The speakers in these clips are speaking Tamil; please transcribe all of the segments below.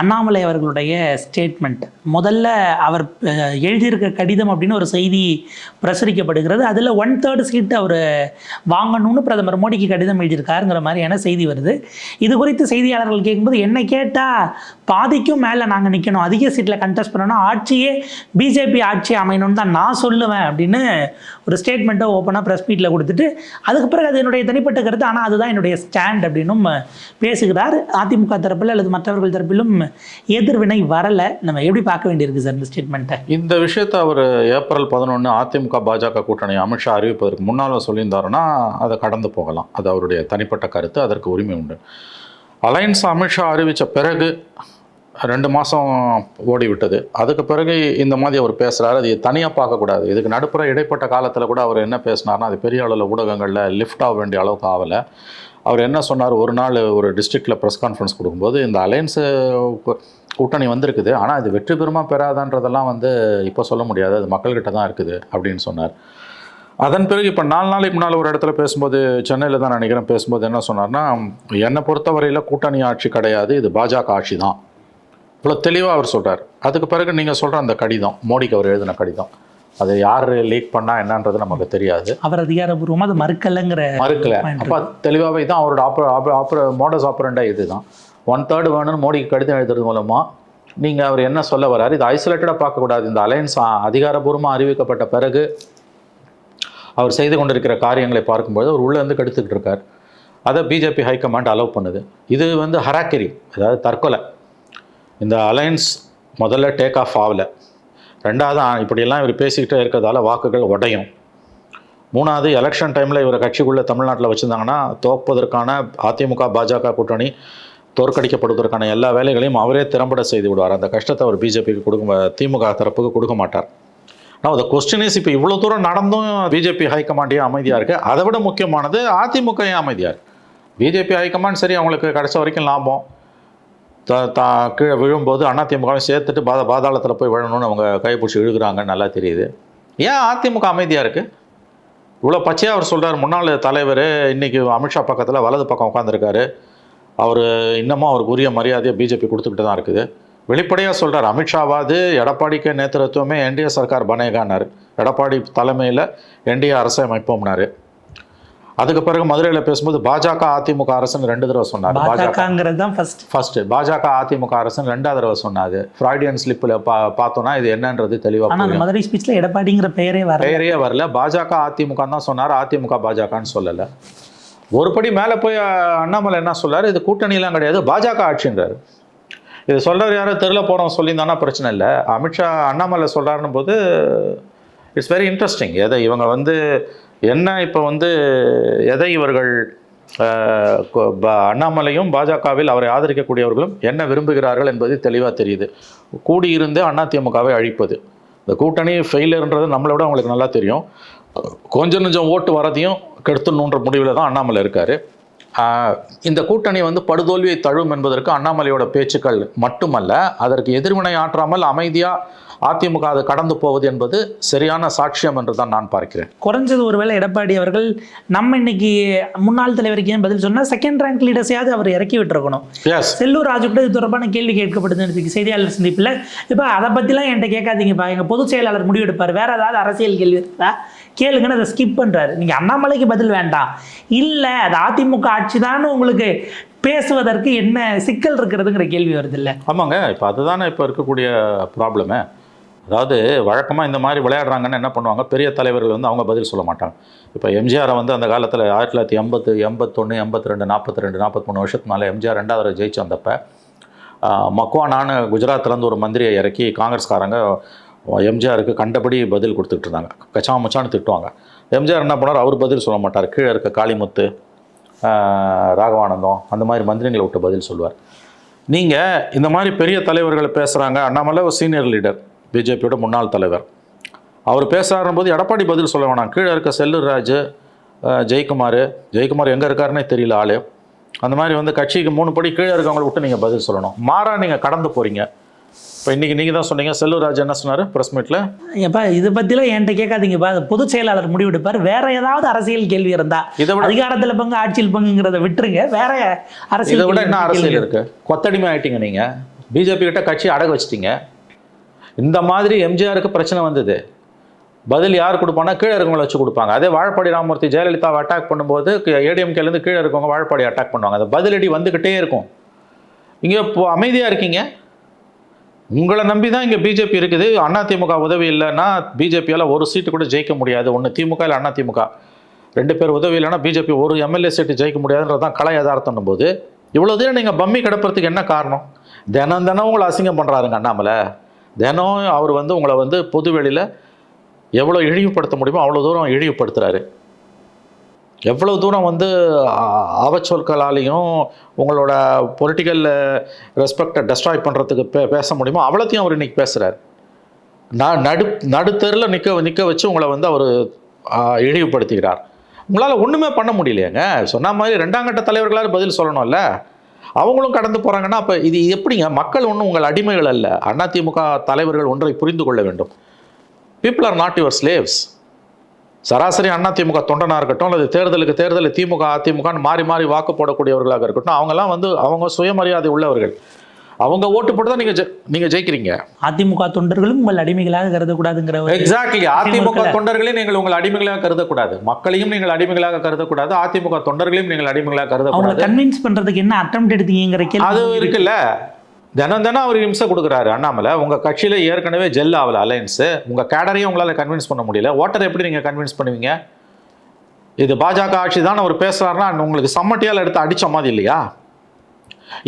அண்ணாமலை அவர்களுடைய ஸ்டேட்மெண்ட் முதல்ல அவர் எழுதியிருக்க கடிதம் அப்படின்னு ஒரு செய்தி பிரசுரிக்கப்படுகிறது. அதில் ஒன் தேர்ட் சீட் அவர் வாங்கணும்னு பிரதமர் மோடிக்கு கடிதம் எழுதியிருக்காருங்கிற மாதிரியான செய்தி வருது. இது குறித்து செய்தியாளர்கள் கேட்கும்போது என்னை கேட்டால் பாதிக்கும் மேலே நாங்கள் நிற்கணும் அதிக சீட்டில் கண்டெஸ்ட் பண்ணணும். ஆட்சியே பிஜேபி ஆட்சி அமையணும்னு தான் நான் சொல்லுவேன். அப்படின்னு ஒரு ஸ்டேட்மெண்ட்டை ஓப்பனாக ப்ரெஸ் மீட்டில் கொடுத்துட்டு அதுக்கு பிறகு அது என்னுடைய தனிப்பட்ட கருத்து. ஆனால் அதுதான் என்னுடைய ஸ்டாண்ட் அப்படின்னும் பேசுகிறார். அதிமுக தரப்பில் அல்லது மற்றவர்கள் தரப்பிலும் எதிர்வினை வரலை. நம்ம எப்படி பார்க்க வேண்டியிருக்கு சார் இந்த ஸ்டேட்மெண்ட்டை இந்த விஷயத்தை அவர் ஏப்ரல் பதினொன்று அதிமுக பாஜக கூட்டணி அமித்ஷா அறிவிப்பதற்கு முன்னால் சொல்லியிருந்தாருன்னா அதை கடந்து போகலாம். அது அவருடைய தனிப்பட்ட கருத்து அதற்கு உரிமை உண்டு. அலையன்ஸ் அமித்ஷா அறிவித்த பிறகு ரெண்டு மாதம் ஓடிவிட்டது. அதுக்கு பிறகு இந்த மாதிரி அவர் பேசுகிறாரு அது தனியாக பார்க்கக்கூடாது இதுக்கு நடுப்புற இடைப்பட்ட காலத்தில் கூட அவர் என்ன பேசினார்னா அது பெரிய அளவில் ஊடகங்களில் லிஃப்ட் ஆக வேண்டிய அளவுக்கு ஆகலை. அவர் என்ன சொன்னார்? ஒரு நாள் ஒரு டிஸ்ட்ரிக்டில் ப்ரெஸ் கான்ஃபரன்ஸ் கொடுக்கும்போது இந்த அலையன்ஸு கூட்டணி வந்திருக்குது. ஆனால் இது வெற்றி பெறுமா பெறாதான்றதெல்லாம் வந்து இப்போ சொல்ல முடியாது. அது மக்கள்கிட்ட தான் இருக்குது அப்படின்னு சொன்னார். அதன் பிறகு இப்போ நாலு நாளைக்கு முன்னால் ஒரு இடத்துல பேசும்போது சென்னையில் தான் நினைக்கிறேன் பேசும்போது என்ன சொன்னார்னா என்னை பொறுத்தவரையில் கூட்டணி ஆட்சி கிடையாது இது பாஜக ஆட்சி தான் இவ்வளோ தெளிவாக அவர் சொல்கிறார் அதுக்கு பிறகு நீங்கள் சொல்கிற அந்த கடிதம் மோடிக்கு அவர் எழுதின கடிதம். அது யார் லீக் பண்ணா என்னன்றது நமக்கு தெரியாது. அவர் அதிகாரப்பூர்வமாக அதை மறுக்கலைங்கிற மறுக்கல. அப்போ தெளிவாகவே தான் அவரோட ஆப்பர ஆப்பர மோடஸ் ஆப்பரண்டா இதுதான். ஒன் தேர்ட் வேணும்னு மோடிக்கு கடிதம் எழுதுறது மூலமாக நீங்கள் அவர் என்ன சொல்ல வராரு இது ஐசோலேட்டடாக பார்க்கக்கூடாது இந்த அலையன்ஸ் அதிகாரப்பூர்வமாக அறிவிக்கப்பட்ட பிறகு அவர் செய்து கொண்டிருக்கிற காரியங்களை பார்க்கும்போது அவர் உள்ளே இருந்து கெடுத்துக்கிட்டு இருக்கார். அதை பிஜேபி ஹைகமாண்ட் அலோவ் பண்ணுது. இது வந்து ஹராக்கிரி அதாவது தற்கொலை. இந்த அலையன்ஸ் முதல்ல டேக் ஆஃப் ஆகலை. ரெண்டாவது ஆ, இப்படியெல்லாம் இவர் பேசிக்கிட்டே இருக்கிறதால வாக்குகள் உடையும். மூணாவது எலெக்ஷன் டைமில் இவரை கட்சிக்குள்ளே தமிழ்நாட்டில் வச்சுருந்தாங்கன்னா தோற்பதற்கான அதிமுக பாஜக கூட்டணி தோற்கடிக்கப்படுவதற்கான எல்லா வேலைகளையும் அவரே திறம்பட செய்து விடுவார். அந்த கஷ்டத்தை அவர் பிஜேபிக்கு கொடுக்க திமுக தரப்புக்கு கொடுக்க மாட்டார். ஆனால் அந்த கொஸ்டின் இஸ் இப்போ இவ்வளோ தூரம் நடந்தும் பிஜேபி ஹைகமாண்ட் அமைதியாக இருக்குது அதை விட முக்கியமானது அதிமுக அமைதியாக இருக்குது பிஜேபி ஹைகமாண்ட் சரி அவங்களுக்கு கிடைச்ச வரைக்கும் லாபம். த தா கீழே விழும்போது அதிமுகவை சேர்த்துட்டு பாத பாதாளத்தில் போய் விழணும்னு அவங்க கைப்பிடிச்சி இழுக்கிறாங்கன்னு நல்லா தெரியுது. ஏன் அதிமுக அமைதியாக இருக்குது இவ்வளோ பச்சையாக அவர் சொல்கிறார் முன்னாள் தலைவர் இன்றைக்கி அமித்ஷா பக்கத்தில் வலது பக்கம் உட்காந்துருக்காரு அவர் இன்னமும் அவருக்கு உரிய மரியாதையை பிஜேபி கொடுத்துக்கிட்டு தான் இருக்குது. வெளிப்படையாக சொல்கிறார் அமித்ஷாவாது எடப்பாடிக்கு நேத்திரத்துவமே என்டிஏ சர்க்கார் பனேகானார் எடப்பாடி தலைமையில் என்டிஏ அரசை அமைப்போம்னாரு. அதுக்கு பிறகு மதுரையில் பேசும்போது பாஜக அதிமுக அரசுன்னு ரெண்டு தடவை சொன்னார். பாஜக பாஜகங்கிறது தான் ஃபர்ஸ்ட் ஃபர்ஸ்ட் பாஜக அதிமுக அரசுன்னு ரெண்டாவது தடவை சொன்னாது ஃப்ராய்டியன் ஸ்லிப்பில் பா பார்த்தோன்னா இது என்னன்றது தெளிவாக ஆனால் மதுரை ஸ்பீச்சில் எடப்பாடிங்கிற பெயரே வர பெயரே வரல. பாஜக அதிமுக தான் சொன்னார். அதிமுக பாஜகன்னு சொல்லலை. ஒரு படி மேலே போய் அண்ணாமலை என்ன சொல்றாரு இது கூட்டணிலாம் கிடையாது. பாஜக ஆட்சின்றாரு. இது சொல்றாரு யாரோ தெருல போகிறவங்க சொல்லியிருந்தானா பிரச்சனை இல்லை. அமித்ஷா அண்ணாமலை சொல்கிறாருன்னு போது இட்ஸ் வெரி இன்ட்ரெஸ்டிங் எதை இவங்க வந்து என்ன இப்போ வந்து எதை இவர்கள் அண்ணாமலையும் பாஜகவில் அவரை ஆதரிக்கக்கூடியவர்களும் என்ன விரும்புகிறார்கள் என்பது தெளிவாக தெரியுது. கூடியிருந்து அதிமுகவை அழிப்பது. இந்த கூட்டணி ஃபெயிலியர்ன்றது நம்மளை விட அவங்களுக்கு நல்லா தெரியும். கொஞ்சம் கொஞ்சம் ஓட்டு வரதையும் கெடுத்துணுன்ற முடிவில் தான் அண்ணாமலை இருக்கார். இந்த கூட்டணி வந்து படுதோல்வியை தழுவும் என்பதற்கு அண்ணாமலையோட பேச்சுக்கள் மட்டுமல்ல அதற்கு எதிர்வினை ஆற்றாமல் அமைதியாக அதிமுக அதை கடந்து போவது என்பது சரியான சாட்சியம் என்று தான் நான் பார்க்கிறேன். குறைஞ்சது ஒருவேளை எடப்பாடி அவர்கள் நம்ம இன்னைக்கு முன்னாள் தலைவருக்கு ஏன் பதில் சொன்னா செகண்ட் ரேங்க் லீடர்ஸையாவது அவர் இறக்கி விட்டுருக்கணும். செல்லூர் ராஜு கூட இது தொடர்பான கேள்வி கேட்கப்படுது செய்தியாளர் சந்திப்பில். இப்போ அதை பற்றிலாம் என்கிட்ட கேட்காதீங்கப்பா எங்கள் பொதுச் செயலாளர் முடிவெடுப்பார். வேற ஏதாவது அரசியல் கேள்வி இருக்கா கேளுங்கன்னு அதை ஸ்கிப் பண்ணுறாரு நீங்கள் அண்ணாமலைக்கு பதில் வேண்டாம். இல்லை அது அதிமுக ஆட்சி உங்களுக்கு பேசுவதற்கு என்ன சிக்கல் இருக்கிறதுங்கிற கேள்வி வருது இல்லை ஆமாங்க இப்போ அதுதானே இப்போ இருக்கக்கூடிய ப்ராப்ளமே அதாவது வழக்கமாக இந்த மாதிரி விளையாடுறாங்கன்னு என்ன பண்ணுவாங்க? பெரிய தலைவர்கள் வந்து அவங்க பதில் சொல்ல மாட்டாங்க. இப்போ எம்ஜிஆரை வந்து அந்த காலத்தில் ஆயிரத்தி தொள்ளாயிரத்தி எண்பத்து எண்பத்தொன்று எண்பத்தி ரெண்டு நாற்பத்தி ரெண்டு நாற்பத்தி மூணு வருஷத்துக்கு மேலே எம்ஜிஆர் ரெண்டாவது ஜெயிச்சு வந்தப்போ ஆஹ், மக்வானான்னு குஜராத்லேருந்து ஒரு மந்திரியை இறக்கி காங்கிரஸ்காரங்க எம்ஜிஆருக்கு கண்டபடி பதில் கொடுத்துட்டு இருந்தாங்க. கச்சா முச்சான்னு திட்டுவாங்க. எம்ஜிஆர் என்ன பண்ணார் அவர் பதில் சொல்ல மாட்டார். கீழே இருக்க காளிமுத்து ராகவானந்தம் அந்த மாதிரி மந்திரிகளை விட்டு பதில் சொல்லுவார் நீங்கள் இந்த மாதிரி பெரிய தலைவர்களை பேசுகிறாங்க அண்ணாமலை ஒரு சீனியர் லீடர் பிஜேபியோட முன்னாள் தலைவர். அவர் பேச போது எடப்பாடி பதில் சொல்ல வேணாம். கீழே இருக்க செல்லூர் ராஜு ஜெயக்குமார் ஜெயக்குமார் எங்கே இருக்காருன்னே தெரியல ஆள். அந்த மாதிரி வந்து கட்சிக்கு மூணு படி கீழே இருக்கவங்களை விட்டு நீங்கள் பதில் சொல்லணும். மாறாக நீங்கள் கடந்து போகிறீங்க இப்போ இன்னைக்கு நீங்கள் தான் சொன்னீங்க. செல்லூர் என்ன சொன்னார்? ப்ரெஸ் மீட்டில் எப்பா இதை பற்றிலாம் என்கிட்ட கேட்காதீங்கப்பா. அது பொதுச் செயலாளர் முடிவெடுப்பார். வேற ஏதாவது அரசியல் கேள்வி இருந்தா. இதை விட அதிகாரத்துல பங்கு ஆட்சியில் பங்குங்கிறத விட்டுருங்க. வேற அரசியல் இதை விட என்ன. அரசியல் இருக்கு? கொத்தடிமை ஆயிட்டீங்க நீங்க. பிஜேபி கிட்ட கட்சி அடகு வச்சிட்டீங்க. இந்த மாதிரி எம்ஜிஆருக்கு பிரச்சனை வந்தது. பதில் யார் கொடுப்பானா கீழே இருக்கவங்களை வச்சு கொடுப்பாங்க. அதே வாழப்பாடி ராமமூர்த்தி ஜெயலலிதாவை அட்டாக் பண்ணும்போது ஏடிஎம்கேலேருந்து கீழே இருக்கவங்க வாழப்பாடி அட்டாக் பண்ணுவாங்க. அந்த பதிலடி வந்துக்கிட்டே இருக்கும். இங்கே அமைதியாக இருக்கீங்க. உங்களை நம்பி தான் இங்கே பிஜேபி இருக்குது. அதிமுக உதவி இல்லைன்னா பிஜேபியால் ஒரு சீட்டு கூட ஜெயிக்க முடியாது. ஒன்று திமுக இல்லை அதிமுக ரெண்டு பேர் உதவி இல்லைன்னா பிஜேபி ஒரு எம்எல்ஏ சீட்டு ஜெயிக்க முடியாதுன்றது தான் கலை யதார்த்தம் போது இவ்வளோ தூரம் நீங்கள் பம்மி கிடப்புறதுக்கு என்ன காரணம்? தினம் தினம் உங்களை அசிங்கம் பண்ணுறாருங்க அண்ணாமலை. தினம் அவர் வந்து உங்களை வந்து பொதுவெளியில் எவ்வளோ இழிவுபடுத்த முடியுமோ அவ்வளோ தூரம் இழிவுபடுத்துகிறாரு எவ்வளோ தூரம் வந்து அவச்சொற்களாலையும் உங்களோட பொலிட்டிக்கல் ரெஸ்பெக்டை டெஸ்ட்ராய் பண்ணுறதுக்கு பே பேச முடியுமோ அவ்வளோத்தையும் அவர் இன்றைக்கி பேசுகிறார் நான் நடு நடுத்தெருவில் நிற்க நிற்க வச்சு உங்களை வந்து அவர் இழிவுபடுத்துகிறார் உங்களால் ஒன்றுமே பண்ண முடியலையேங்க. சொன்ன மாதிரி ரெண்டாம் கட்ட தலைவர்களாவது பதில் சொல்லணும்ல. அவங்களும் கடந்து போகிறாங்கன்னா அப்போ இது எப்படிங்க? மக்கள் ஒன்றும் உங்கள் அடிமைகள் அல்ல. அதிமுக தலைவர்கள் ஒன்றை புரிந்து கொள்ள வேண்டும். People are not your slaves சராசரி அதிமுக தொண்டனாக இருக்கட்டும் அல்லது தேர்தலுக்கு தேர்தல் திமுக அதிமுகன்னு மாறி மாறி வாக்கு போடக்கூடியவர்களாக இருக்கட்டும் அவங்கெல்லாம் வந்து அவங்க சுயமரியாதை உள்ளவர்கள். அவங்க ஓட்டு போட்டு தான் நீங்கள் நீங்கள் ஜெயிக்கிறீங்க. அதிமுக தொண்டர்களும் உங்கள் அடிமைகளாக கருதக்கூடாதுங்கிற எக்ஸாக்ட்லி அதிமுக. தொண்டர்களையும் நீங்கள் உங்கள் அடிமைகளாக கருதக்கூடாது. மக்களையும் நீங்கள் அடிமைகளாக கருதக்கூடாது. அதிமுக தொண்டர்களையும் நீங்கள் அடிமைகளாக கருதக்கூடாது. கன்வின்ஸ் பண்றதுக்கு என்ன அட்டம் எடுத்தீங்கிற அது இருக்குல்ல. தினம் தினம் அவர் இம்சை கொடுக்குறாரு அண்ணாமலை. உங்கள் கட்சியில் ஏற்கனவே ஜெல் ஆகல அலையன்ஸு உங்கள் கேடரையும் உங்களால் கன்வின்ஸ் பண்ண முடியல. ஓட்டரை எப்படி நீங்கள் கன்வின்ஸ் பண்ணுவீங்க? இது பாஜக ஆட்சி தான் அவர் பேசுகிறாருன்னா உங்களுக்கு சம்மட்டியால் எடுத்து அடித்த மாதிரி இல்லையா?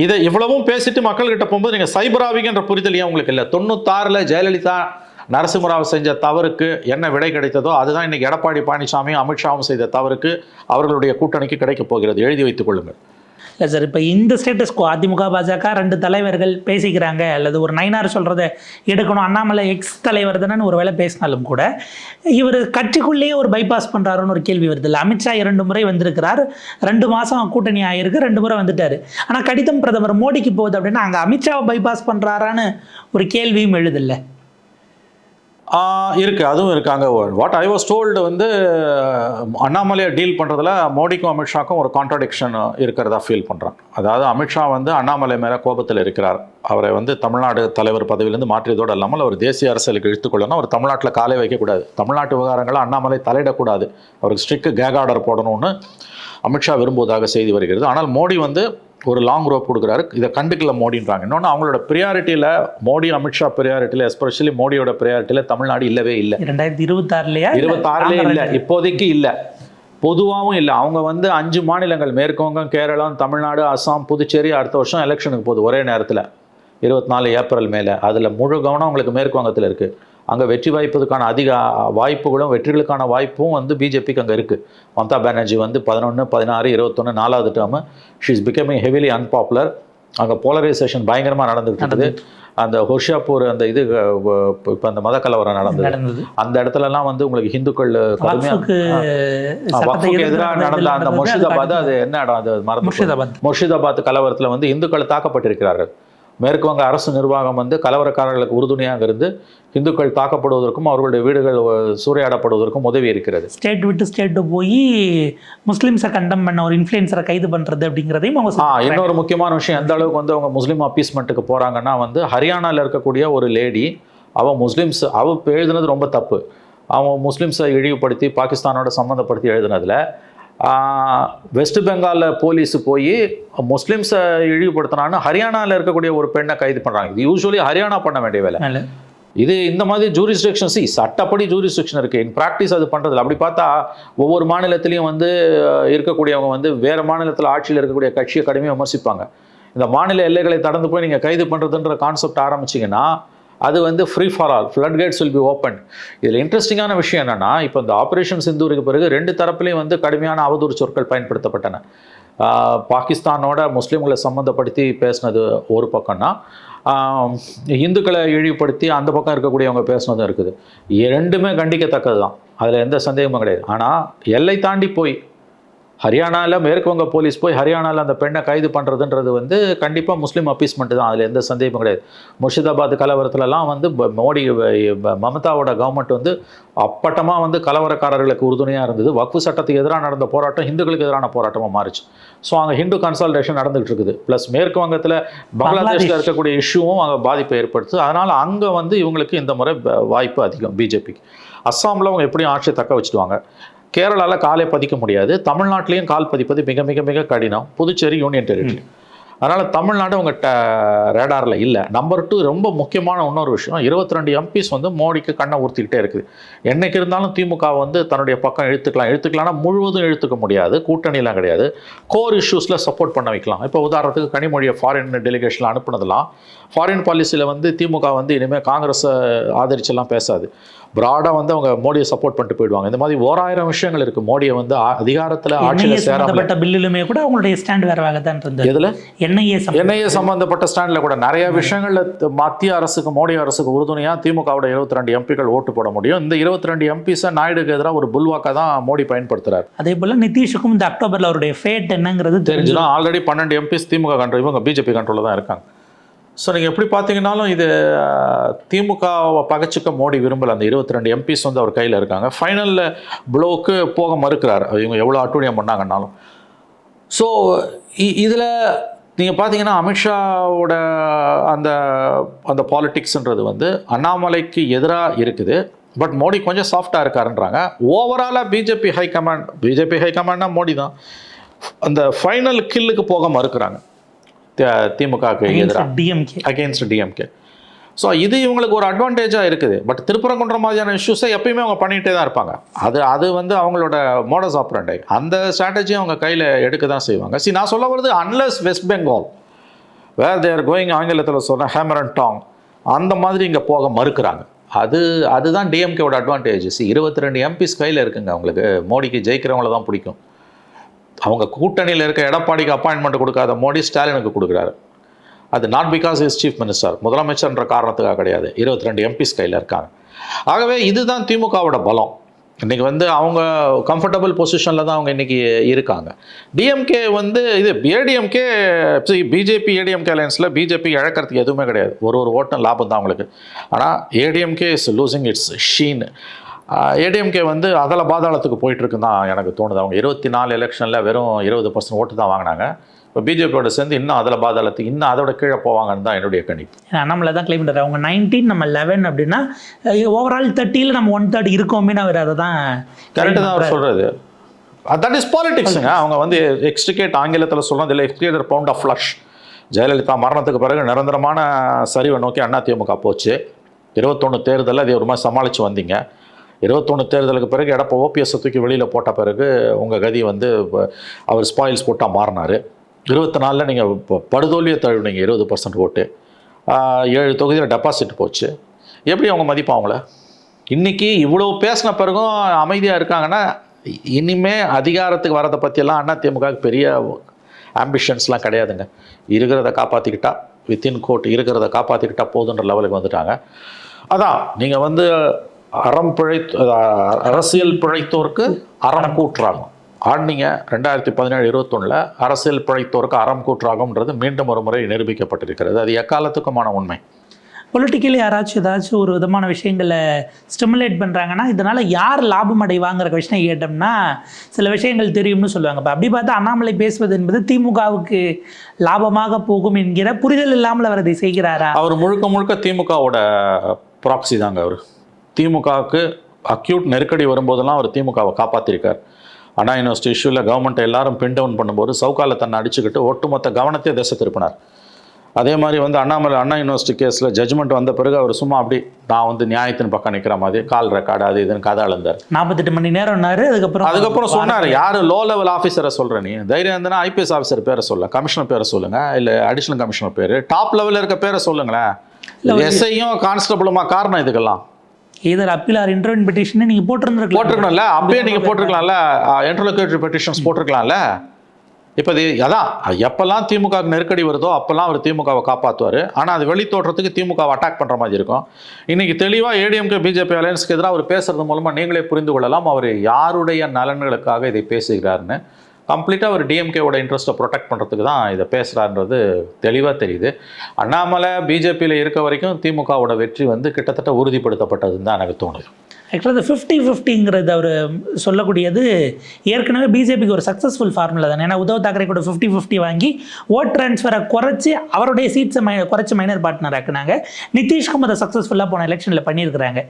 இதை இவ்வளவும் பேசிட்டு மக்கள்கிட்ட போகும்போது நீங்கள் சைபராவிகன்ற புரிதல் ஏன் உங்களுக்கு இல்லை? தொண்ணூத்தாறில் ஜெயலலிதா நரசிம்மராவ் செஞ்ச தவறுக்கு என்ன விடை கிடைத்ததோ அதுதான் இன்னைக்கு எடப்பாடி பழனிசாமியும் அமித்ஷாவும் செய்த தவறுக்கு அவர்களுடைய கூட்டணிக்கு கிடைக்கப் போகிறது. எழுதி வைத்துக் கொள்ளுங்கள். இல்லை சார் இப்போ இந்த ஸ்டேட்டஸ் கோ அதிமுக பாஜக ரெண்டு தலைவர்கள் பேசிக்கிறாங்க. அல்லது ஒரு நைனார் சொல்கிறத எடுக்கணும். அண்ணாமலை எக்ஸ் தலைவர் தானே ஒரு வேளை பேசினாலும் கூட இவர் கட்சிக்குள்ளேயே ஒரு பைபாஸ் பண்ணுறாருன்னு ஒரு கேள்வி வருது இல்லை? அமித்ஷா இரண்டு முறை வந்திருக்கிறார். ரெண்டு மாதம் கூட்டணி ஆகியிருக்கு ரெண்டு முறை வந்துட்டார். ஆனால் கடிதம் பிரதமர் மோடிக்கு போகுது அப்படின்னா அங்கே அமித்ஷாவை பைபாஸ் பண்ணுறாரான்னு ஒரு கேள்வியும் எழுதில்லை இருக்குது அதுவும் இருக்காங்க வாட் ஐ வாஸ் டோல்டு வந்து அண்ணாமலையை டீல் பண்ணுறதுல மோடிக்கும் அமித்ஷாக்கும் ஒரு கான்ட்ரடிக்ஷன் இருக்கிறதா ஃபீல் பண்ணுறான் அதாவது அமித்ஷா வந்து அண்ணாமலை மேலே கோபத்தில் இருக்கிறார். அவரை வந்து தமிழ்நாடு தலைவர் பதவியிலேருந்து மாற்றியதோடு இல்லாமல் அவர் தேசிய அரசியலுக்கு இழுத்துக்கொள்ளணும் அவர் தமிழ்நாட்டில் காலை வைக்கக்கூடாது. தமிழ்நாட்டு விவகாரங்களை அண்ணாமலை தலையிடக்கூடாது. அவருக்கு ஸ்ட்ரிக்ட் கேக் ஆர்டர் போடணும்னு அமித்ஷா விரும்புவதாக செய்தி வருகிறது. ஆனால் மோடி வந்து ஒரு லாங் ரோப் கொடுக்குறாரு. இதை கண்டுக்கல மோடின்றாங்க. இன்னொன்று அவங்களோட ப்ரியாரிட்டியில் மோடி அமித்ஷா ப்ரியாரிட்டியில் எஸ்பெஷலி மோடியோட ப்ரியாரிட்டியில் தமிழ்நாடு இல்லவே இல்லை. ரெண்டாயிரத்தி இருபத்தாறுலையா? இருபத்தாறுலேயே இல்லை இப்போதைக்கு இல்லை. பொதுவாகவும் இல்லை. அவங்க வந்து அஞ்சு மாநிலங்கள் மேற்குவங்கம் கேரளம் தமிழ்நாடு அஸ்ஸாம் புதுச்சேரி அடுத்த வருஷம் எலெக்ஷனுக்கு போகுது ஒரே நேரத்தில். இருபத்தி நாலு ஏப்ரல் மேலே. அதில் முழு கவனம் அவங்களுக்கு மேற்கு வங்கத்தில் இருக்குது அங்கே வெற்றி வாய்ப்பதுக்கான அதிக வாய்ப்புகளும் வெற்றிகளுக்கான வாய்ப்பும் வந்து பிஜேபிக்கு அங்கே இருக்குது மம்தா பானர்ஜி வந்து பதினொன்று பதினாறு இருபத்தொன்று நாலாவது term she is becoming heavily unpopular அங்கே போலரைசேஷன் பயங்கரமாக இருக்குது. அந்த ஹொஷியாப்பூர் அந்த இது இப்போ அந்த மத கலவரம் நடந்தது. அந்த இடத்துலலாம் வந்து உங்களுக்கு ஹிந்துக்கள் எதிராக நடந்த அந்த முர்ஷிதாபாத் அது என்ன இடம் அது? மறந்து முர்ஷிதாபாத் கலவரத்தில் வந்து இந்துக்கள் தாக்கப்பட்டிருக்கிறார்கள். மேற்கு வங்க அரசு நிர்வாகம் வந்து கலவரக்காரர்களுக்கு உறுதுணையாக இருந்து இந்துக்கள் தாக்கப்படுவதற்கும் அவர்களுடைய வீடுகள் சூறையாடப்படுவதற்கும் உதவி இருக்கிறது ஸ்டேட் விட்டு ஸ்டேட்டு போய் முஸ்லிம்ஸை கண்டம் பண்ண ஒரு இன்ஃப்ளூயன்சரை கைது பண்ணுறது அப்படிங்கிறதையும் அவங்க. இன்னொரு முக்கியமான விஷயம் எந்த அளவுக்கு வந்து அவங்க முஸ்லீம் அப்பீஸ்மெண்ட்டுக்கு போகிறாங்கன்னா வந்து ஹரியானாவில் இருக்கக்கூடிய ஒரு லேடி அவன் முஸ்லீம்ஸ் அவ இப்ப எழுதுனது ரொம்ப தப்பு அவன் முஸ்லீம்ஸை இழிவுபடுத்தி பாகிஸ்தானோட சம்மந்தப்படுத்தி எழுதுனதுல வெஸ்ட் பெங்காலில் போலீஸ் போய் முஸ்லீம்ஸை இழிவுபடுத்தினான்னு ஹரியானாவில் இருக்கக்கூடிய ஒரு பெண்ணை கைது பண்ணுறாங்க இது யூஸ்வலி ஹரியானா பண்ண வேண்டிய வேலை. இது இந்த மாதிரி ஜூரிஸ்டிக்ஷன் சி சட்டப்படி ஜூரிஸ்டிக்ஷன் இருக்குது இன் ப்ராக்டிஸ் அது பண்ணுறதில்ல அப்படி பார்த்தா ஒவ்வொரு மாநிலத்திலையும் வந்து இருக்கக்கூடியவங்க வந்து வேறு மாநிலத்தில் ஆட்சியில் இருக்கக்கூடிய கட்சியை கடுமையாக விமர்சிப்பாங்க. இந்த மாநில எல்லைகளை கடந்து போய் நீங்கள் கைது பண்ணுறதுன்ற கான்செப்ட் ஆரம்பிச்சிங்கன்னா அது வந்து free for all flood gates will be open இதில் இன்ட்ரெஸ்டிங்கான விஷயம் என்னென்னா இப்போ இந்த ஆப்ரேஷன் சிந்தூருக்கு பிறகு ரெண்டு தரப்புலையும் வந்து கடுமையான அவதூறு சொற்கள் பயன்படுத்தப்பட்டன. பாகிஸ்தானோட முஸ்லீம்களை சம்மந்தப்படுத்தி பேசினது ஒரு பக்கம்னா இந்துக்களை இழிவுபடுத்தி அந்த பக்கம் இருக்கக்கூடியவங்க பேசுனதும் இருக்குது. ரெண்டுமே கண்டிக்கத்தக்கது தான் அதில் எந்த சந்தேகமும் கிடையாது. ஆனால் எல்லை தாண்டி போய் ஹரியானாவில் மேற்கு வங்க போலீஸ் போய் ஹரியானாவில் அந்த பெண்ணை கைது பண்ணுறதுன்றது வந்து கண்டிப்பாக முஸ்லீம் அப்பீஸ்மெண்ட் தான். அதில் எந்த சந்தேகமும் கிடையாது. முர்ஷிதாபாத் கலவரத்துலலாம் வந்து மோடி மமதாவோட கவர்மெண்ட் வந்து அப்பட்டமாக வந்து கலவரக்காரர்களுக்கு உறுதுணையாக இருந்தது. வக்ஃபு சட்டத்துக்கு எதிராக நடந்த போராட்டம் இந்துக்களுக்கு எதிரான போராட்டமாக மாறிச்சு. ஸோ அங்கே ஹிந்து கன்சால்டேஷன் நடந்துகிட்டு இருக்குது. ப்ளஸ் மேற்கு வங்கத்தில் பங்களாதேஷில் பங்களாதேஷ். இருக்கக்கூடிய இஷ்யூவும் அங்கே பாதிப்பை ஏற்படுத்து. அதனால் அங்கே வந்து இவங்களுக்கு இந்த முறை வாய்ப்பு அதிகம் பிஜேபிக்கு அஸ்ஸாமில் அவங்க எப்படியும் ஆட்சியை தக்க வச்சுடுவாங்க. கேரளாவில் காலை பதிக்க முடியாது. தமிழ்நாட்டிலையும் கால் பதிப்பது மிக மிக மிக கடினம். Puducherry union territory. அதனால் தமிழ்நாடு ட ரேடாரில் இல்லை. நம்பர் டூ ரொம்ப முக்கியமான இன்னொரு விஷயம். இருபத்தி ரெண்டு எம்பிஸ் வந்து மோடிக்கு கண்ணை ஊற்றிக்கிட்டே இருக்குது. என்னைக்கு இருந்தாலும் திமுக வந்து தன்னுடைய பக்கம் இழுத்துக்கலாம். இழுத்துக்கலாம்னா முழுவதும் இழுத்துக்க முடியாது. கூட்டணிலாம் கிடையாது. கோர் இஷ்யூஸில் சப்போர்ட் பண்ண வைக்கலாம். இப்போ உதாரணத்துக்கு கனிமொழியை ஃபாரின் டெலிகேஷனில் அனுப்புனதெல்லாம் ஃபாரின் பாலிசியில் வந்து திமுக வந்து இனிமேல் காங்கிரஸை ஆதரிச்செல்லாம் பேசாது. ப்ராடாக வந்து அவங்க மோடியை சப்போர்ட் பண்ணிட்டு போயிடுவாங்க. இந்த மாதிரி ஓராயிரம் விஷயங்கள் இருக்குது மோடியை வந்து அதிகாரத்தில் ஆட்சியில் சம்பந்தப்பட்ட பில்லுலுமே கூட அவங்களுடைய ஸ்டாண்ட் வேறவாக தான் இருந்தது. எதில்? என்ஐஏ என்ஐஏ சம்பந்தப்பட்ட ஸ்டாண்டில் கூட. நிறைய விஷயங்கள்ல மத்திய அரசுக்கு மோடி அரசுக்கு உறுதுணையா திமுகவோட இருபத்தி ரெண்டு எம்பிக்கள் ஓட்டு போட முடியும். இந்த இருபத்தி ரெண்டு எம்பிஸை நாயுடுக்கு எதிராக ஒரு புல்வாக்கா தான் மோடி பயன்படுத்துறாரு. அதே போல நிதிஷுக்கும் இந்த அக்டோபர்ல அவருடைய ஃபேட் என்னங்கிறது தெரிஞ்சு தெரிஞ்சுதான் ஆல்ரெடி பன்னெண்டு எம்பிஸ் திமுக கண்ட்ரோல் இவங்க பிஜேபி கண்ட்ரோலில் தான் இருக்காங்க. ஸோ நீங்கள் எப்படி பார்த்தீங்கன்னாலும் இது திமுகவை பகச்சிக்க மோடி விரும்பலை. அந்த இருபத்தி ரெண்டு எம்பிஸ் வந்து அவர் கையில் இருக்காங்க. ஃபைனலில் ப்ளோவுக்கு போக மறுக்கிறார். இவங்க எவ்வளோ அட்டூழியம் பண்ணாங்கன்னாலும். ஸோ இதில் நீங்கள் பார்த்தீங்கன்னா அமித்ஷாவோட அந்த அந்த பாலிட்டிக்ஸ்ன்றது வந்து அண்ணாமலைக்கு எதிராக இருக்குது. பட் மோடி கொஞ்சம் சாஃப்டாக இருக்காருன்றாங்க. ஓவராலாக BJP high command BJP high கமாண்ட்னா Modi தான். அந்த ஃபைனல் கில்லுக்கு போக மறுக்கிறாங்க. திமுகவுக்கு எதிராக டிஎம்கே அகெயின்ஸ்ட் டிஎம்கே ஸோ இது இவங்களுக்கு ஒரு அட்வான்டேஜாக இருக்குது. பட் திருப்பரங்குன்ற மாதிரியான இஷ்யூஸை எப்பயுமே அவங்க பண்ணிகிட்டே தான் இருப்பாங்க. அது அது வந்து அவங்களோட மோடஸ் ஆப்ரண்டை அந்த ஸ்ட்ராட்டஜியும் அவங்க கையில் எடுக்க தான் செய்வாங்க. சி நான் சொல்ல வருது unless West Bengal where there going ஆங்கிலத்தில் சொன்ன ஹேமர் அண்ட் டாங் அந்த மாதிரி இங்கே போக மறுக்கிறாங்க. அது அதுதான் டிஎம்கேவோட அட்வான்டேஜ் சி இருபத்தி ரெண்டு எம்பிஸ் கையில் இருக்குங்க அவங்களுக்கு. மோடிக்கு ஜெயிக்கிறவங்கள தான் பிடிக்கும். அவங்க கூட்டணியில் இருக்க எடப்பாடிக்கு அப்பாயின்மெண்ட் கொடுக்காத மோடி ஸ்டாலினுக்கு கொடுக்குறாரு. அது not because is chief minister முதலமைச்சர்ன்ற காரணத்துக்காக கிடையாது. இருபத்தி ரெண்டு எம்பிஸ் கையில் இருக்காங்க. ஆகவே இதுதான் திமுகவோட பலம். இன்றைக்கி வந்து அவங்க கம்ஃபர்டபுள் பொசிஷனில் தான் அவங்க இன்னைக்கு இருக்காங்க. டிஎம்கே வந்து இது ஏடிஎம்கே பிஜேபி ஏடிஎம்கே அலையன்ஸில் பிஜேபி இழக்கிறதுக்கு எதுவுமே கிடையாது. ஒரு ஒரு ஓட்டம் லாபம் தான் அவங்களுக்கு. ஆனால் ADMK is losing its sheen ADMK வந்து அதல பாதாளத்துக்கு போயிட்டு இருக்குன்னு தான் எனக்கு தோணுது. அவங்க இருபத்தி நாலு எலெக்ஷனில் வெறும் இருபது பர்சன்ட் ஓட்டு தான் வாங்கினாங்க. இப்போ பிஜேபியோட சேர்ந்து இன்னும் அதில் பாதாளத்துக்கு இன்னும் அதோட கீழே போவாங்கன்னு தான் என்னுடைய கணிப்பு. அண்ணாமலை தான் கிளைம் பண்ணுறாரு அவங்க நைன்டீன் நம்ம லெவன் அப்படின்னா ஓவரால் தேர்ட்டியில் நம்ம ஒன் தேர்ட் இருக்கோமே அவர் அதை தான் கரெக்டு தான் அவர் சொல்கிறது தட் இஸ் பாலிடிக்ஸுங்க அவங்க வந்து எக்ஸ்டிகேட் ஆங்கிலத்தில் சொல்கிறது இல்லை extricate pound of flesh Jayalalithaa மரணத்துக்கு பிறகு நிரந்தரமான சரிவை நோக்கி அதிமுக போச்சு. இருபத்தொன்று தேர்தலில் அதை ஒரு மாதிரி சமாளித்து வந்தீங்க. இருபத்தொன்று தேர்தலுக்கு பிறகு எடப்போ ஓபிஎஸ் தூக்கி வெளியில் போட்ட பிறகு உங்கள் கதி வந்து அவர் ஸ்பாயில்ஸ் போட்டால் மாறினார். இருபத்தி நாலில் நீங்கள் படுதோல்வியை தழுவினீங்க இருபது பர்சன்ட் ஓட்டு. ஏழு தொகுதியில் டெபாசிட் போச்சு. எப்படி அவங்க மதிப்பு அவங்கள? இன்னைக்கு இவ்வளோ பேசின பிறகும் அமைதியாக இருக்காங்கன்னா இனிமே அதிகாரத்துக்கு வரதை பற்றியெல்லாம் அண்ணா திமுக பெரிய ஆம்பிஷன்ஸ்லாம் கிடையாதுங்க. இருக்கிறத காப்பாற்றிக்கிட்டா வித்தின் கோட் இருக்கிறத காப்பாற்றிக்கிட்டா போதுன்ற லெவலுக்கு வந்துட்டாங்க. அதான் நீங்கள் வந்து அறம் அஹ், அரசியல் பிழைத்தோருக்கு அறம் கூற்றாகும். ஆடினீங்க ரெண்டாயிரத்தி பதினேழு இருபத்தொன்னில் அரசியல் பிழைத்தோருக்கு அறம் கூற்றாகும்ன்றது மீண்டும் ஒரு முறை நிரூபிக்கப்பட்டிருக்கிறது. அது எக்காலத்துக்குமான உண்மை? பொலிட்டிக்கலி யாராச்சும் ஏதாச்சும் ஒரு விதமான விஷயங்களை ஸ்டிமுலேட் பண்ணுறாங்கன்னா இதனால் யார் லாபம் அடைவாங்கிற விஷயம் கேட்டோம்னா சில விஷயங்கள் தெரியும்னு சொல்லுவாங்க. இப்போ அப்படி பார்த்தா அண்ணாமலை பேசுவது என்பது திமுகவுக்கு லாபமாக போகும் என்கிற புரிதல் இல்லாமல் அவர் அதை செய்கிறாரா? அவர் முழுக்க முழுக்க திமுகவோட ப்ராக்சி தாங்க அவர். திமுகவுக்கு அக்யூட் நெருக்கடி வரும்போதெல்லாம் அவர் திமுகவை காப்பாற்றிருக்கார் அண்ணா யூனிவர்சிட்டி இஷ்யூவில் கவர்மெண்ட்டை எல்லாரும் பின் டவுன் பண்ணும்போது சவுக்கால தன்னை அடிச்சுக்கிட்டு ஒட்டுமொத்த கவனத்தையே திசை திருப்பினார். அதே மாதிரி வந்து அண்ணாமலை அண்ணா யூனிவர்சிட்டி கேஸில் ஜட்ஜ்மெண்ட் வந்த பிறகு அவர் சும்மா அப்படி நான் வந்து நியாயத்தின் பக்கம் நிற்கிற மாதிரி கால் ரெக்கார்டு அது இதுன்னு கதை அளந்தார். நாற்பத்தெட்டு மணி நேரம்னாரு அதுக்கப்புறம் அதுக்கப்புறம் சொன்னார் யார் லோ லெவல் ஆஃபீஸரை சொல்கிற நீ? தைரியம் இருந்தனா ஐபிஎஸ் ஆஃபீஸர் பேரை சொல்ல கமிஷனர் பேரை சொல்லுங்க இல்லை அடிஷனல் கமிஷனர் பேர் டாப் லெவலில் இருக்க பேரை சொல்லுங்களேன். எஸ்ஐயும் கான்ஸ்டபிளுமா காரணம் இதுக்கெல்லாம். இதர் அப்பீல் ஆர் இன்டர்வின் பெட்டிஷன் நீங்கள் போட்டிருந்துருக்கலாம். போட்டிருக்கணும்ல. அப்பயே நீங்கள் போட்டிருக்கலாம்ல. இன்டர்லோகேட்டரி பெட்டிஷன்ஸ் போட்டிருக்கலாம்ல. இப்போ இது அதான் எப்போல்லாம் திமுக க்கு நெருக்கடி வருதோ அப்போல்லாம் அவர் திமுகவை காப்பாற்றுவார் ஆனால் அது வெளி தோற்றத்துக்கு திமுகவை அட்டாக் பண்ணுற மாதிரி இருக்கும். இன்னைக்கு தெளிவாக ஏடிஎம்கே பிஜேபி அலையன்ஸ்க்கு எதிராக அவர் பேசுறது மூலமாக நீங்களே புரிந்து கொள்ளலாம். அவர் யாருடைய நலன்களுக்காக இதை பேசுகிறாருன்னு கம்ப்ளீட்டாக ஒரு டிஎம்கேவோட இன்ட்ரெஸ்ட்டை ப்ரொடெக்ட் பண்ணுறதுக்கு தான் இதை பேசுகிறான்றது தெளிவாக தெரியுது. அண்ணாமலை பிஜேபியில் இருக்க வரைக்கும் திமுகவோட வெற்றி வந்து கிட்டத்தட்ட உறுதிப்படுத்தப்பட்டதுன்னு தான் எனக்கு தோணுது. ஆக்சுவலாக இந்த ஃபிஃப்டி ஃபிஃப்டிங்கிறது அவர் சொல்லக்கூடியது ஏற்கனவே பிஜேபிக்கு ஒரு சக்ஸஸ்ஃபுல் ஃபார்முலா தானே. ஏன்னா உத்தவ் தாக்கரே கூட ஃபிஃப்டி ஃபிஃப்டி வாங்கி ஓட் ட்ரான்ஸ்ஃபரை குறைச்சி அவருடைய சீட்ஸை மை குறைச்சி மைனர் பார்ட்னர் ஆக்குனாங்க. நிதிஷ்கும் அதை சக்ஸஸ்ஃபுல்லாக போன எலெக்ஷனில் பண்ணியிருக்கிறாங்க.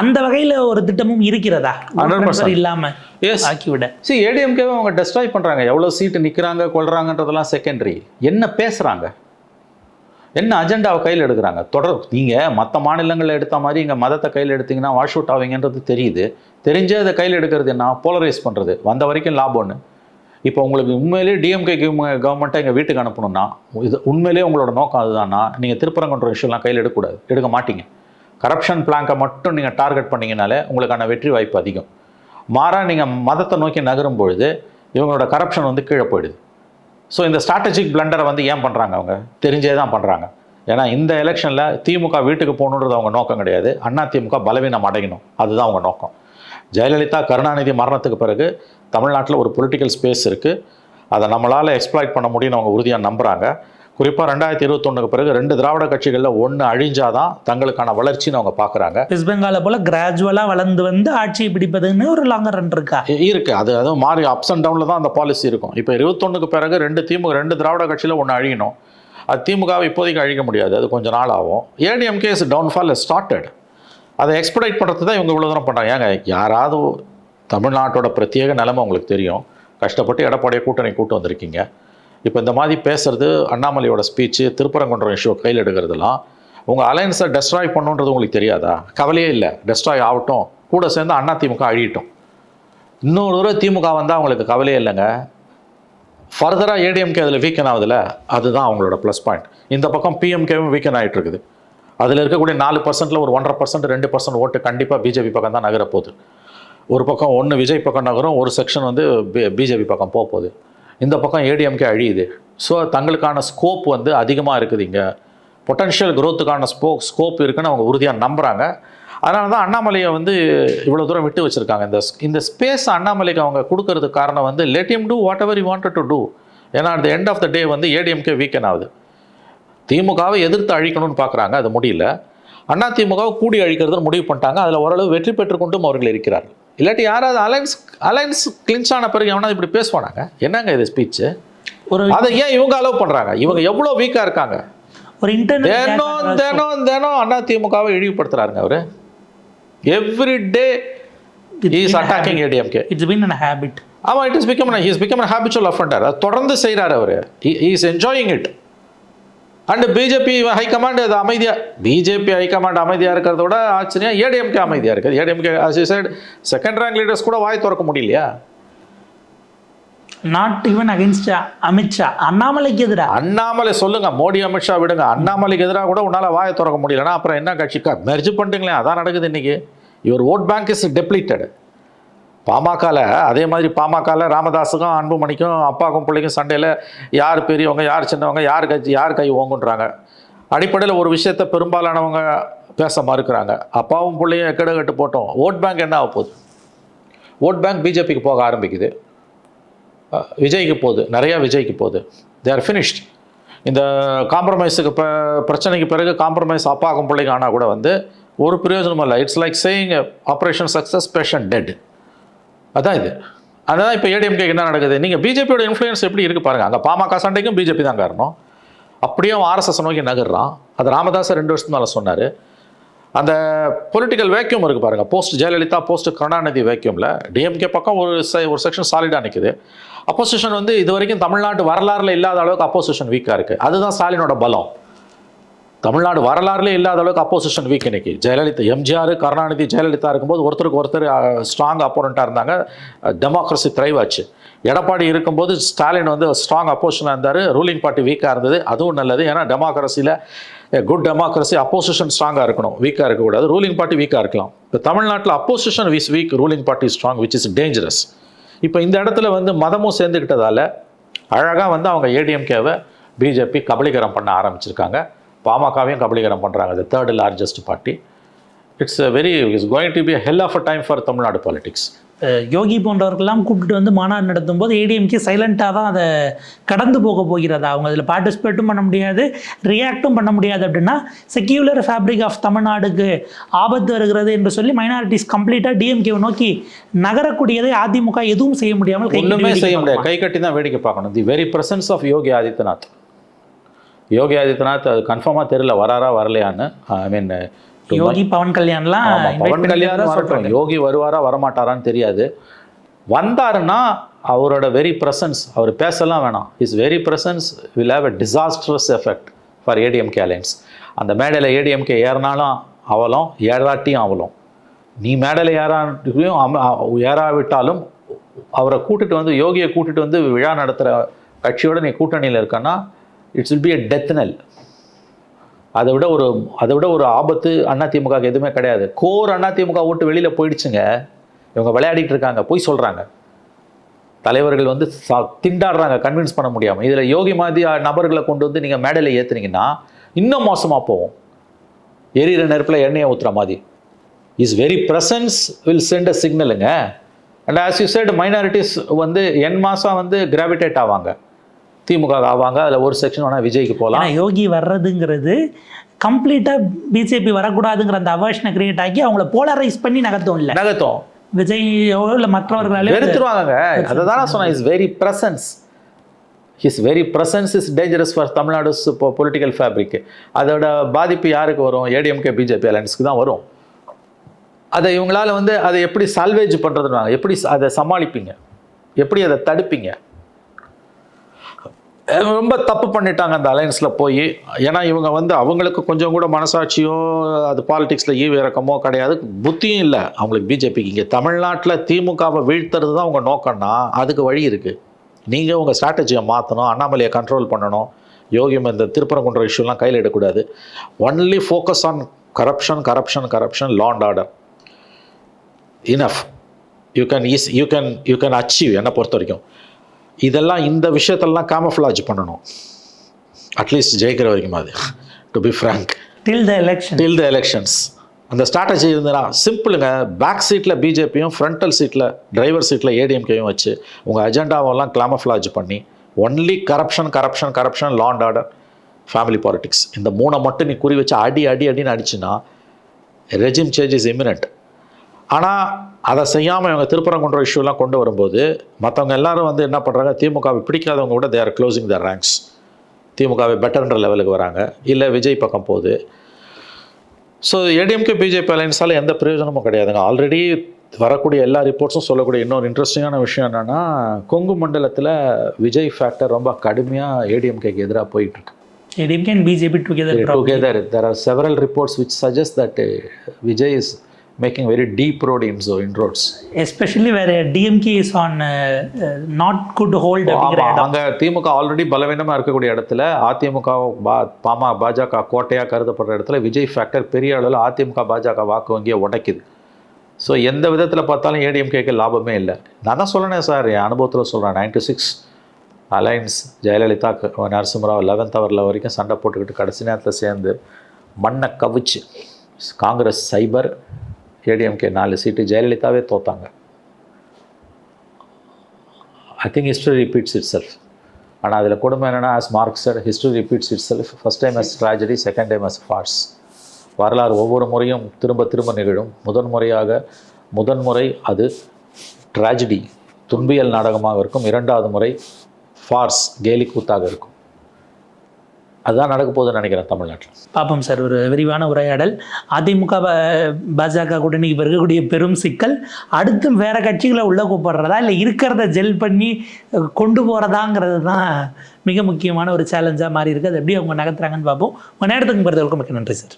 அந்த வகையில் ஒரு திட்டமும் இருக்கிறதா? 100% இல்லாமல் எஸ் ஆக்கிவிட. சி ஏடிஎம்கேவை அவங்க டெஸ்ட்ராய் பண்ணுறாங்க எவ்வளோ சீட்டு நிற்கிறாங்க கொள்றாங்கன்றதெல்லாம் செகண்டரி என்ன பேசுகிறாங்க என்ன அஜெண்டாவை கையில் எடுக்கிறாங்க? தொடர் நீங்கள் மற்ற மாநிலங்களில் எடுத்த மாதிரி இங்கே மதத்தை கையில் எடுத்தீங்கன்னா வாஷ் அவுட் ஆவீங்கன்றது தெரியுது. தெரிஞ்சு அதை கையில் எடுக்கிறது என்ன? போலரைஸ் பண்ணுறது வந்த வரைக்கும் லாபம்னு இப்போ உங்களுக்கு உண்மையிலேயே டிஎம்கே கவர்மெண்ட்டை எங்கள் வீட்டுக்கு அனுப்பணும்னா இது உண்மையிலேயே உங்களோட நோக்கம் அதுதானா? நீங்கள் திருப்பரங்குன்ற விஷயம்லாம் கையில் எடுக்கக்கூடாது. எடுக்க மாட்டீங்க. கரப்ஷன் பிளாங்கை மட்டும் நீங்கள் டார்கெட் பண்ணிங்கனாலே உங்களுக்கான வெற்றி வாய்ப்பு அதிகம். மாறாக நீங்கள் மதத்தை நோக்கி நகரும் பொழுது இவங்களோட கரப்ஷன் வந்து கீழே போயிடுது. ஸோ இந்த ஸ்ட்ராட்டஜிக் பிளண்டரை வந்து ஏன் பண்ணுறாங்க அவங்க? தெரிஞ்சே தான் பண்ணுறாங்க ஏன்னா இந்த எலெக்ஷனில் திமுக வீட்டுக்கு போகணுன்றது அவங்க நோக்கம் கிடையாது. அண்ணா திமுக பலவீனம் அடையணும். அதுதான் அவங்க நோக்கம். ஜெயலலிதா கருணாநிதி மரணத்துக்கு பிறகு தமிழ்நாட்டில் ஒரு பொலிட்டிக்கல் ஸ்பேஸ் இருக்குது அதை நம்மளால் எக்ஸ்ப்ளாய்ட் பண்ண முடியும்னு அவங்க உறுதியாக நம்புகிறாங்க குறிப்பாக ரெண்டாயிரத்தி இருபத்தொன்னுக்கு பிறகு ரெண்டு திராவிட கட்சிகளில் ஒன்று அழிஞ்சாதான் தங்களுக்கான வளர்ச்சின்னு அவங்க பார்க்குறாங்க வெஸ்ட் பெங்காலை போல கிராஜுவலாக வளர்ந்து வந்து ஆட்சியை பிடிப்பதுன்னு ஒரு லாங்கர் ரன் இருக்கா? இருக்கு. அது அதுவும் மாறி அப்ஸ் அண்ட் டவுனில் தான் அந்த பாலிசி இருக்கும். இப்போ இருபத்தொன்னுக்கு பிறகு ரெண்டு திமுக ரெண்டு திராவிட கட்சியில் ஒன்று அழியணும். அது திமுகவை இப்போதைக்கு அழிக்க முடியாது. அது கொஞ்சம் நாள் ஆகும். ஏடிஎம்கே இஸ் டவுன்ஃபால் ஸ்டார்டட் அதை எக்ஸ்பெக்ட் பண்ணுறது தான் இவங்க இவ்வளோ தூரம் பண்ணுறாங்க ஏங்க யாராவது தமிழ்நாட்டோட பிரத்யேக நிலைமை உங்களுக்கு தெரியும். கஷ்டப்பட்டு எடப்பாடியை கூட்டணி கூட்டு வந்திருக்கீங்க. இப்போ இந்த மாதிரி பேசுறது அண்ணாமலையோட ஸ்பீச்சு திருப்பரங்குன்றம் இஷ்யூ கையில் எடுக்கிறதுலாம் உங்கள் அலையன்ஸை டெஸ்ட்ராய் பண்ணுன்றது உங்களுக்கு தெரியாதா? கவலையே இல்லை. டெஸ்ட்ராய் ஆகட்டும். கூட சேர்ந்து அண்ணா திமுக அழியட்டும். இன்னொரு தடவை திமுக வந்தால் அவங்களுக்கு கவலையே இல்லைங்க. ஃபர்தராக ஏடிஎம்கே அதில் வீக்கன் ஆகுதுல அதுதான் அவங்களோட ப்ளஸ் பாயிண்ட் இந்த பக்கம் பிஎம்கேவும் வீக்கன் ஆகிட்டு இருக்குது அதில் இருக்கக்கூடிய நாலு பர்சன்ட்டில் ஒரு ஒன்றரை பர்சன்ட் ரெண்டு பர்சன்ட் ஓட்டு கண்டிப்பாக பிஜேபி பக்கம் தான் நகரப்போகுது. போகுது ஒரு பக்கம் ஒன்று விஜய் பக்கம் நகரும் ஒரு செக்ஷன் வந்து பிஜேபி பக்கம் போக போகுது இந்த பக்கம் ஏடிஎம்கே அழியுது. ஸோ தங்களுக்கான ஸ்கோப் வந்து அதிகமாக இருக்குது இங்கே. பொட்டன்ஷியல் க்ரோத்துக்கான ஸ்போ ஸ்கோப் இருக்குன்னு அவங்க உறுதியாக நம்புகிறாங்க அதனால தான் அண்ணாமலையை வந்து இவ்வளோ தூரம் விட்டு வச்சுருக்காங்க. இந்த இந்த ஸ்பேஸ் அண்ணாமலைக்கு அவங்க கொடுக்கறதுக்கு காரணம் வந்து let him whatever wanted to do ஏன்னா at the end of the day வந்து ஏடிஎம்கே வீக்கன் ஆகுது. திமுகவை எதிர்த்து அழிக்கணும்னு பார்க்குறாங்க அது முடியல. அண்ணா திமுகவை கூடி அழிக்கிறதுன்னு முடிவு பண்ணிட்டாங்க. அதில் ஓரளவு வெற்றி பெற்றுக்கொண்டும் அவர்கள் இருக்கிறார்கள். இல்லாட்டி யாராவது அலைன்ஸ் அலைன்ஸ் கிளின்ச் ஆன பிறகு எவனாவது இப்படி பேசுவானாங்க? என்னங்க இது ஸ்பீச்சு ஒரு அதை ஏன் இவங்க அலோவ் பண்ணுறாங்க இவங்க எவ்வளோ வீக்காக இருக்காங்க? ஒரு தினம் தினம் தினம் அண்ணா திமுகவை இழிவுபடுத்துறாருங்க அவரு. Every day is attacking ADMK it's been an habit ஆமாம் it is become he's become habitual offender தொடர்ந்து செய்கிறார் அவர். Is enjoying it and BJP high command அது அமைதியாக பிஜேபி ஹைகமாண்ட் அமைதியாக இருக்கிறத விட ஆச்சரியம். ஏடிஎம்கே அமைதியாக இருக்குது. ADMK side second rank leaders கூட வாய் திறக்க முடியலையா? நாட் ஈவன் அகைன்ஸ்ட் அமித்ஷா அண்ணாமலைக்கு எதிராக அண்ணாமலை சொல்லுங்க. மோடி அமித்ஷா விடுங்க. அண்ணாமலைக்கு எதிராக கூட உன்னால் வாயை திறக்க முடியலன்னா அப்புறம் என்ன கட்சிக்கா? மெர்ஜ் பண்ணிட்டுங்களேன் அதான் நடக்குது இன்னைக்கு. இவர் ஓட் பேங்க் இஸ் டெப்ளீட்டட் பாமகவில் அதே மாதிரி பாமகவில் ராமதாஸுக்கும் அன்புமணிக்கும் அப்பாவுக்கும் பிள்ளைக்கும் சண்டையில் யார் பெரியவங்க யார் சின்னவங்க யார் கட்சி யார் கை ஓங்குன்றாங்க. அடிப்படையில் ஒரு விஷயத்த பெரும்பாலானவங்க பேச மறுக்கிறாங்க. அப்பாவும் பிள்ளையும் எக்கட கட்டு போட்டோம். ஓட் பேங்க் என்ன ஆக போகுது? ஓட் பேங்க் பிஜேபிக்கு போக ஆரம்பிக்குது. விஜய்க்கு போகுது. நிறையா விஜய்க்கு போகுது. தே ஆர் ஃபினிஷ்ட் இந்த காம்ப்ரமைஸுக்கு இப்போ பிரச்சனைக்கு பிறகு காம்ப்ரமைஸ் அப்பாக்கும் பிள்ளைங்க ஆனால் கூட வந்து ஒரு பிரயோஜனமும் இல்லை. It's like saying operation success patient dead அதான் இது. அதான் இப்போ ஏடிஎம்கே என்ன நடக்குது? நீங்கள் பிஜேபியோட இன்ஃப்ளூயன்ஸ் எப்படி இருக்குது பாருங்கள் அங்கே பாமக சண்டைக்கும் பிஜேபி தான் காரணம். அப்படியே ஆர்எஸ்எஸ் நோக்கி நகர்றான். அது ராமதாஸ் ரெண்டு வருஷத்துக்கு மேலே சொன்னார். அந்த பொலிட்டிக்கல் வேக்யூம் இருக்குது பாருங்கள் போஸ்ட் ஜெயலலிதா போஸ்ட் கருணாநிதி வேக்யூமில் டிஎம்கே பக்கம் ஒரு ஒரு செக்ஷன் சாலிடாக நிற்குது அப்போசிஷன் வந்து இது வரைக்கும் தமிழ்நாட்டு வரலாறுல இல்லாத அளவுக்கு அப்போசிஷன் வீக்காக இருக்குது அதுதான் ஸ்டாலினோட பலம். தமிழ்நாடு வரலாறுலேயே இல்லாத அளவுக்கு அப்போசிஷன் வீக் இன்னைக்கு. ஜெயலலிதா எம்ஜிஆர் கருணாநிதி ஜெயலலிதா இருக்கும்போது ஒருத்தருக்கு ஒருத்தர் ஸ்ட்ராங் அப்போனண்ட்டாக இருந்தாங்க. டெமோக்ரஸி ஆச்சு. எடப்பாடி இருக்கும்போது ஸ்டாலின் வந்து ஸ்ட்ராங் அப்போசிஷனாக இருந்தார். ரூலிங் பார்ட்டி வீக்காக இருந்தது. அதுவும் நல்லது. ஏன்னா டெமோக்ரஸியில் குட் டெமோக்ரஸி அப்போசிஷன் ஸ்ட்ராங்காக இருக்கணும். வீக்காக இருக்கக்கூடாது. ரூலிங் பார்ட்டி வீக்காக இருக்கலாம். இப்போ தமிழ்நாட்டில் opposition is weak ruling party strong which is dangerous இப்போ இந்த இடத்துல வந்து மதமும் சேர்ந்துக்கிட்டதால அழகாக வந்து அவங்க ஏடிஎம்கேவை பிஜேபி கபலீகரம் பண்ண ஆரம்பிச்சிருக்காங்க. பாமகவையும் கபலீகரம் பண்ணுறாங்க அது third largest party it's very it's going to be hell of a time for Tamil Nadu politics Yogi போன்றவர்கள்லாம் கூப்பிட்டு வந்து மாநாடு நடத்தும் போது ஏடிஎம்கே சைலண்ட்டாக தான் அதை கடந்து போக போகிறதா? அவங்க அதில் பார்ட்டிசிபேட்டும் பண்ண முடியாது ரியாக்டும் பண்ண முடியாது அப்படின்னா செக்யூலர் ஃபேப்ரிக் ஆஃப் தமிழ்நாடுக்கு ஆபத்து வருகிறது என்று சொல்லி மைனாரிட்டிஸ் கம்ப்ளீட்டாக டிஎம்கேவை நோக்கி நகரக்கூடியதை அதிமுக எதுவும் செய்ய முடியாமல் கட்டி செய்ய முடியாது. கை கட்டி தான் வேடிக்கை பார்க்கணும். The very presence of Yogi Adityanath Yogi Adityanath அது கன்ஃபார்மாக தெரியல வராரா வரலையான்னு ஐ மீன். யோகி பவன் கல்யாண்லாம் பவன் கல்யாணம் வரட்டும். யோகி வருவாரா வரமாட்டாரான்னு தெரியாது வந்தாருன்னா அவரோட வெரி பிரசன்ஸ் அவர் பேசலாம் வேணாம் is very presence will have a disastrous effect for ADMK alliance அந்த மேடையில் ஏடிஎம்கே ஏறினாலும் அவலம் ஏறாட்டியும் அவலம் நீ மேடையில் ஏறாட்டியும் அ- ஏறாவிட்டாலும் அவரை கூட்டிட்டு வந்து யோகியை கூட்டிட்டு வந்து விழா நடத்துகிற கட்சியோட நீ கூட்டணியில் இருக்கன்னா it's will be a death knell அதை விட ஒரு அதை விட ஒரு ஆபத்து அதிமுக எதுவுமே கிடையாது. கோர் அதிமுக ஓட்டு வெளியில் போயிடுச்சுங்க. இவங்க விளையாடிட்டு இருக்காங்க போய் சொல்கிறாங்க தலைவர்கள் வந்து சா- திண்டாடுறாங்க கன்வின்ஸ் பண்ண முடியாமல் இதில் யோகி மாதிரி நபர்களை கொண்டு வந்து நீங்கள் மேடையில் ஏற்றுனீங்கன்னா இன்னும் மோசமாக போகும். எரியிற நெருப்பில் எண்ணெயை ஊற்றுற மாதிரி. Is very presence will send a சிக்னலுங்க and as you said minorities வந்து என் மாதம் வந்து கிராவிடேட் ஆவாங்க. திமுக ஆவாங்க. அதில் ஒரு செக்ஷன் வேணால் விஜய்க்கு போகலாம் யோகி வர்றதுங்கிறது கம்ப்ளீட்டாக பிஜேபி வரக்கூடாதுங்கிற அந்த அவர்ஷனை கிரியேட் ஆக்கி அவங்கள போலரைஸ் பண்ணி நகர்த்தும் இல்லை. நகத்தம் விஜயோ இல்லை மற்றவர்களாலே வெறுத்துருவாங்க. அதை தான் நான் சொன்னேன். Is very presence his very presence is dangerous for Tamil Nadu's இப்போ பொலிட்டிக்கல் ஃபேப்ரிக் அதோட பாதிப்பு யாருக்கு வரும்? ஏடிஎம்கே பிஜேபி அலையன்ஸ்க்கு தான் வரும். அதை இவங்களால வந்து அதை எப்படி சால்வேஜ் பண்ணுறதுனாங்க எப்படி அதை சமாளிப்பீங்க? எப்படி அதை தடுப்பீங்க? ரொம்ப தப்பு பண்ணிட்டாங்க அந்த அலையன்ஸில் போய். ஏன்னா இவங்க வந்து அவங்களுக்கு கொஞ்சம் கூட மனசாட்சியோ அது பாலிடிக்ஸில் ஈவு இறக்கமோ கிடையாது. புத்தியும் இல்லை. அவங்களுக்கு பிஜேபிக்கு இங்கே தமிழ்நாட்டில் திமுகவை வீழ்த்துறது தான் உங்கள் நோக்கம்னா அதுக்கு வழி இருக்குது நீங்கள் உங்கள் ஸ்ட்ராட்டஜியை மாற்றணும் அண்ணாமலையை கண்ட்ரோல் பண்ணணும். யோகி இந்த திருப்பரங்குன்ற இஷ்யூலாம் கையில் எடுக்கக்கூடாது. Only focus on corruption corruption corruption law and order enough you can is you can you can achieve என்னை பொறுத்த வரைக்கும். இதெல்லாம் இந்த விஷயத்தெல்லாம் காமஃப்ளாஜ் பண்ணணும். அட்லீஸ்ட் ஜெயிக்கிற வரைக்கும் அது. To be frank till the election till the elections அந்த ஸ்ட்ராட்டஜி இருந்ததுன்னா சிம்பிளுங்க பேக் சீட்டில் பிஜேபியும் ஃப்ரண்டல் சீட்டில் டிரைவர் சீட்டில் ஏடிஎம்கேயும் வச்சு உங்கள் அஜெண்டாவெல்லாம் கிளாமஃப்ளாஜ் பண்ணி only corruption corruption corruption and order family politics இந்த மூணை மட்டும் நீ குறி வச்சு அடி அடி அடின்னு அடிச்சுன்னா ரெஜிம் சேஞ்ச் இஸ் இமினண்ட் ஆனால் அதை செய்யாமல் இவங்க திருப்பரங்குன்ற இஷ்யூலாம் கொண்டு வரும்போது மற்றவங்க எல்லாரும் வந்து என்ன பண்ணுறாங்க திமுகவை பிடிக்காதவங்க கூட தேர் க்ளோசிங் த ரேங்க்ஸ் திமுகவை பெட்டர்ன்ற லெவலுக்கு வராங்க. இல்லை விஜய் பக்கம் போகுது. ஸோ ஏடிஎம்கே பிஜேபி அலைன்ஸால் எந்த பிரயோஜனமும் கிடையாதுங்க. ஆல்ரெடி வரக்கூடிய எல்லா ரிப்போர்ட்ஸும் சொல்லக்கூடிய இன்னொரு இன்ட்ரெஸ்டிங்கான விஷயம் என்னென்னா கொங்கு மண்டலத்தில் விஜய் ஃபேக்டர் ரொம்ப கடுமையாக ஏடிஎம்கேக்கு எதிராக போயிட்டுருக்கு. ADMK and BJP together together there are several reports which suggest that uh, vijay is making very deep road so inroads especially வேற DMK is on not good ஆமா, இடம் அங்க திமுக ஆல்ரெடி பலவீனமா இருக்கக்கூடிய இடத்துல அதிமுக பா பாமா பாஜக கோட்டையா கருதப்படுற இடத்துல விஜய் ஃபேக்டர் பெரிய அளவில் அதிமுக பாஜக வாக்கு வங்கியை உடைக்குது. ஸோ எந்த விதத்தில் பார்த்தாலும் ஏடிஎம்கேக்கு லாபமே இல்லை. நான் தான் சொல்லணேன் சார் என் அனுபவத்தில் சொல்கிறேன் ninety six alliance Jayalalithaa Narasimha Rao eleventh ஹவரில் வரைக்கும் சண்டை போட்டுக்கிட்டு கடைசி நேரத்தில் சேர்ந்து மண்ணை கவிச்சு காங்கிரஸ் சைபர் ஏடிஎம்கே நாலு சீட்டு ஜெயலலிதாவே தோத்தாங்க. I think history repeats itself ஆனால் அதில் கொடுமை என்னென்னா as Marx sir history repeats itself first time as tragedy second time as farce வரலாறு ஒவ்வொரு முறையும் திரும்ப திரும்ப நிகழும். முதன் முறையாக அது ட்ராஜடி துன்பியல் நாடகமாக இருக்கும். இரண்டாவது முறை ஃபார்ஸ் கேலி கூத்தாக இருக்கும். அதுதான் நடக்க போகுதுன்னு நினைக்கிறேன் தமிழ்நாட்டில். பார்ப்போம் சார் ஒரு விரிவான உரையாடல். அதிமுக பாஜக கூட்டணிக்கு இப்போ இருக்கக்கூடிய பெரும் சிக்கல் அடுத்தும் வேற கட்சிகளை உள்ள கூப்பிடுறதா இல்லை இருக்கிறத ஜெல் பண்ணி கொண்டு போகிறதாங்கிறது தான் மிக முக்கியமான ஒரு சேலஞ்சாக மாறி இருக்குது அது எப்படி அவங்க நகர்த்துறாங்கன்னு பார்ப்போம் உங்கள் நேரத்துக்கு பொறுத்தவரைக்கும் மிக நன்றி சார்.